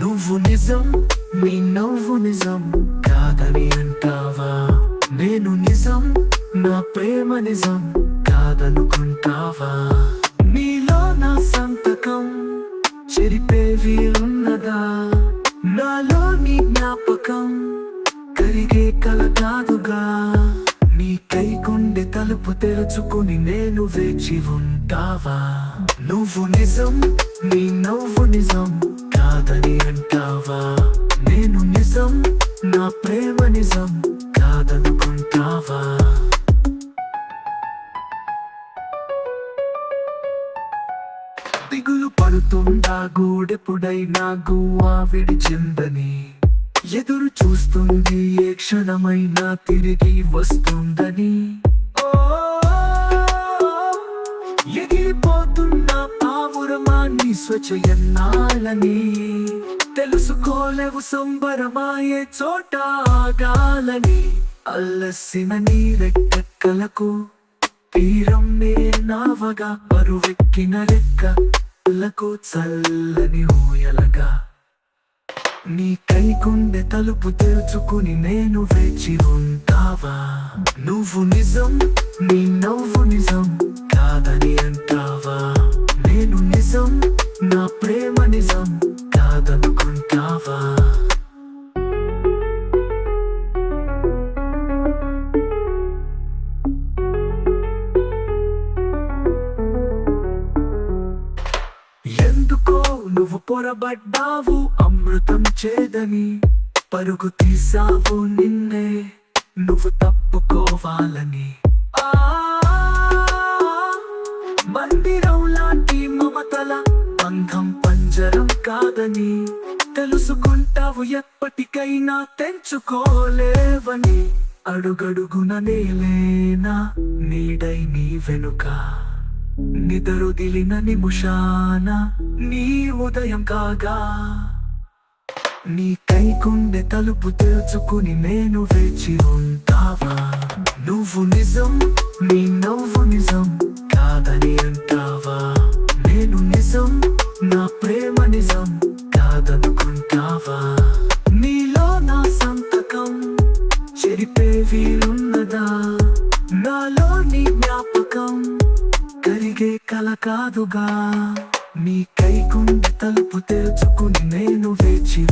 నువ్వు నిజం నీ నవ్వు నిజం కాదని అంటావా? నేను నిజం నా ప్రేమ నిజం కాదనుకుంటావా? నీలో నా సంతకం చెరిపే వీరు కాదుగా. నీ కైకుండే తలుపు తెరుచుకుని నేను వేచి ఉంటావా? నువ్వు నిజం నీ నవ్వు నిజం కాదని అంటావా? నేను నిజం నా ప్రేమ నిజం కాదనుకుంటావా? దిగులు పడుతుందా గూడెప్పుడైనా గువ్వా విడిచిందని ఎదురు చూస్తుంది. క్షణమైనా తిరిగి వస్తుందని. ఎగిరిపోతున్న పావురమాన్ని స్వచయన్నాలని తెలుసుకోలేవు సంబరమాయే చోట ఆగాలని. అల్లసిన నీ రెక్కలకు తీరం నావగా బరువెక్కిన రెక్కలకు చల్లని హోయలగా. నీ కైకుండే తలుపు తెరుచుకుని నేను వేచి ఉంటావా? నువ్వు నిజం నీ నవ్వు నిజం కాదని అంటావా? నేను నిజం నా ప్రేమ నిజం కాదనుకుంటావా? ఎందుకో నువ్వు పొరబడ్డావు అమృతం చేదని పరుగు తీసావు నిన్నే. నువ్వు తప్పుకోవాలని. మందిరం లాంటి మమతల బంధం పంజరం కాదని తెలుసుకుంటావు ఎప్పటికైనా తెంచుకోలేవని. అడుగడుగున నేలేనా నీడై నీ వెనుక. నిదరుదిలిన నిముషాన ఉదయం కాగా. నీ కైకుండే తలుపు తెరుచుకుని నేను వేచి ఉంటావా? నువ్వు నిజం నీ నవ్వు నిజం కాదని అంటావా? నేను నిజం నా ప్రేమ నిజం కాదనుకుంటావా? నీలో నా సంతకం చెరిపే వీలున్నదా? నాలో నీ జ్ఞాపకం కరిగే కల కాదుగా? నీ కై గుండె తలుపు తెరుచుకుని నేను వేచి